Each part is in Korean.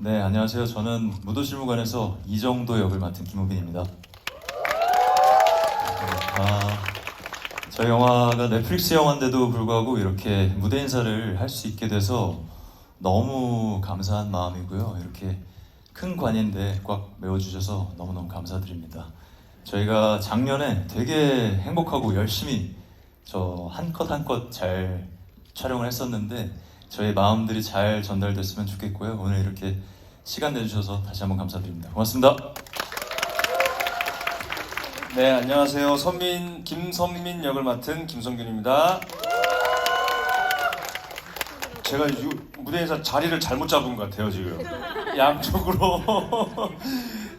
네, 안녕하세요. 저는 무도실무관에서 이정도 역을 맡은 김우빈입니다. 네, 아, 저희 영화가 넷플릭스 영화인데도 불구하고 이렇게 무대 인사를 할 수 있게 돼서 너무 감사한 마음이고요. 이렇게 큰 관인데 꽉 메워주셔서 너무너무 감사드립니다. 저희가 작년에 되게 행복하고 열심히 저 한 컷 한 컷 잘 촬영을 했었는데 저희 마음들이 잘 전달됐으면 좋겠고요. 오늘 이렇게 시간 내주셔서 다시 한번 감사드립니다. 고맙습니다. 네, 안녕하세요. 선민 김선민 역을 맡은 김성균입니다. 제가 유, 무대에서 자리를 잘못 잡은 것 같아요 지금 양쪽으로.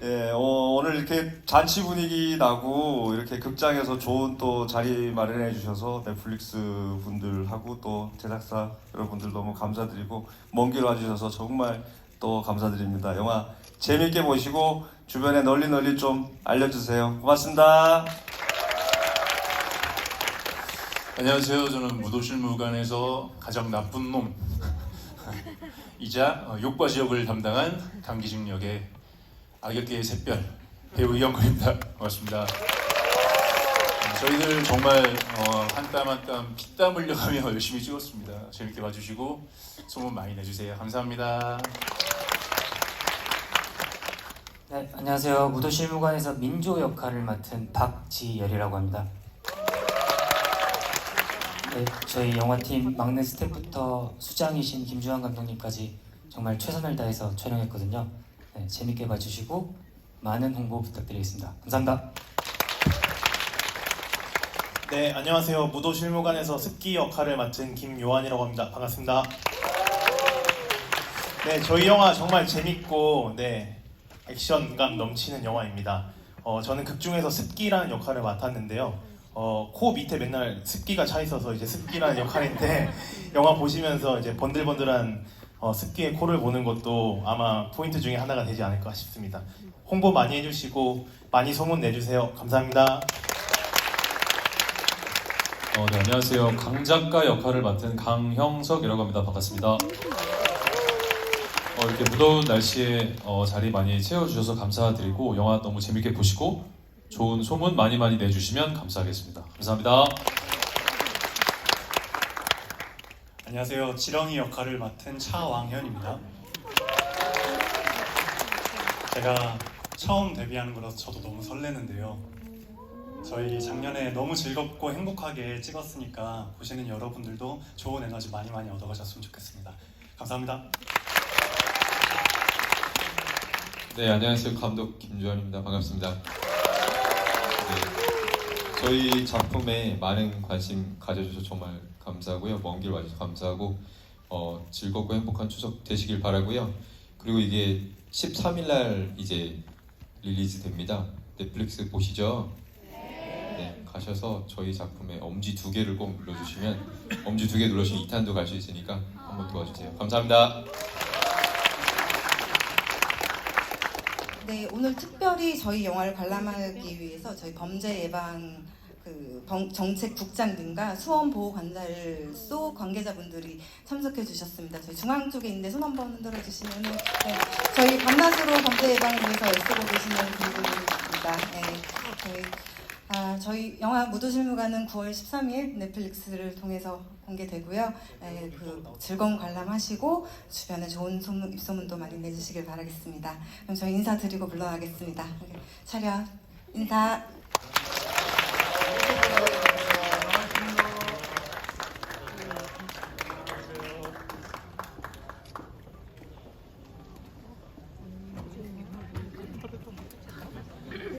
예, 어, 오늘 이렇게 잔치 분위기 나고 이렇게 극장에서 좋은 또 자리 마련해 주셔서 넷플릭스 분들하고 또 제작사 여러분들 너무 감사드리고 먼 길 와주셔서 정말 또 감사드립니다. 영화 재밌게 보시고 주변에 널리 널리 좀 알려주세요. 고맙습니다. 안녕하세요. 저는 무도실무관에서 가장 나쁜 놈 이자 어, 욕바지 역을 담당한 강기중 역의 악역계의 샛별 배우 이영걸입니다. 반갑습니다. 어, 저희들 정말 어, 한땀 한땀 피땀 흘려가며 열심히 찍었습니다. 재밌게 봐주시고 소문 많이 내주세요. 감사합니다. 네, 안녕하세요. 무도실무관에서 민조 역할을 맡은 박지열이라고 합니다. 네, 저희 영화팀 막내 스태프부터 수장이신 김주환 감독님까지 정말 최선을 다해서 촬영했거든요. 네, 재밌게 봐주시고 많은 홍보 부탁드리겠습니다. 감사합니다. 네, 안녕하세요. 무도실무관에서 습기 역할을 맡은 김요한이라고 합니다. 반갑습니다. 네, 저희 영화 정말 재밌고 네 액션감 넘치는 영화입니다. 어, 저는 극 중에서 습기라는 역할을 맡았는데요. 어, 코 밑에 맨날 습기가 차 있어서 이제 습기라는 역할인데 영화 보시면서 이제 번들번들한 어, 습기의 코를 보는 것도 아마 포인트 중에 하나가 되지 않을까 싶습니다. 홍보 많이 해주시고 많이 소문 내주세요. 감사합니다. 어, 네, 안녕하세요. 강 작가 역할을 맡은 강형석이라고 합니다. 반갑습니다. 어, 이렇게 무더운 날씨에 어, 자리 많이 채워주셔서 감사드리고 영화 너무 재밌게 보시고 좋은 소문 많이 많이 내주시면 감사하겠습니다. 감사합니다. 안녕하세요. 지렁이 역할을 맡은 차왕현입니다. 제가 처음 데뷔하는 거라서 저도 너무 설레는데요. 저희 작년에 너무 즐겁고 행복하게 찍었으니까 보시는 여러분들도 좋은 에너지 많이 많이 얻어가셨으면 좋겠습니다. 감사합니다. 네, 안녕하세요. 감독 김주환입니다. 반갑습니다. 네, 저희 작품에 많은 관심 가져주셔서 정말 감사하고요. 먼 길 와주셔서 감사하고 어, 즐겁고 행복한 추석 되시길 바라고요. 그리고 이게 13일 날 이제 릴리즈 됩니다. 넷플릭스 보시죠? 네, 가셔서 저희 작품에 엄지 두 개를 꼭 눌러주시면 엄지 두 개 눌러주시면 2탄도 갈 수 있으니까 한번 도와주세요. 감사합니다. 네, 오늘 특별히 저희 영화를 관람하기 위해서 저희 범죄 예방 그 정- 정책국장 등과 수원 보호관찰 소 관계자분들이 참석해 주셨습니다. 저희 중앙 쪽에 있는데 손 한번 흔들어 주시면 네, 저희 밤낮으로 범죄 예방을 위해서 애쓰고 계시는 분들입니다. 네, 저희, 아, 저희 영화 무도실무관은 9월 13일 넷플릭스를 통해서 공개되고요. 네, 그 즐거운 관람하시고 주변에 좋은 소문, 입소문도 많이 내주시길 바라겠습니다. 그럼 저희 인사드리고 물러나겠습니다. 차렷 인사.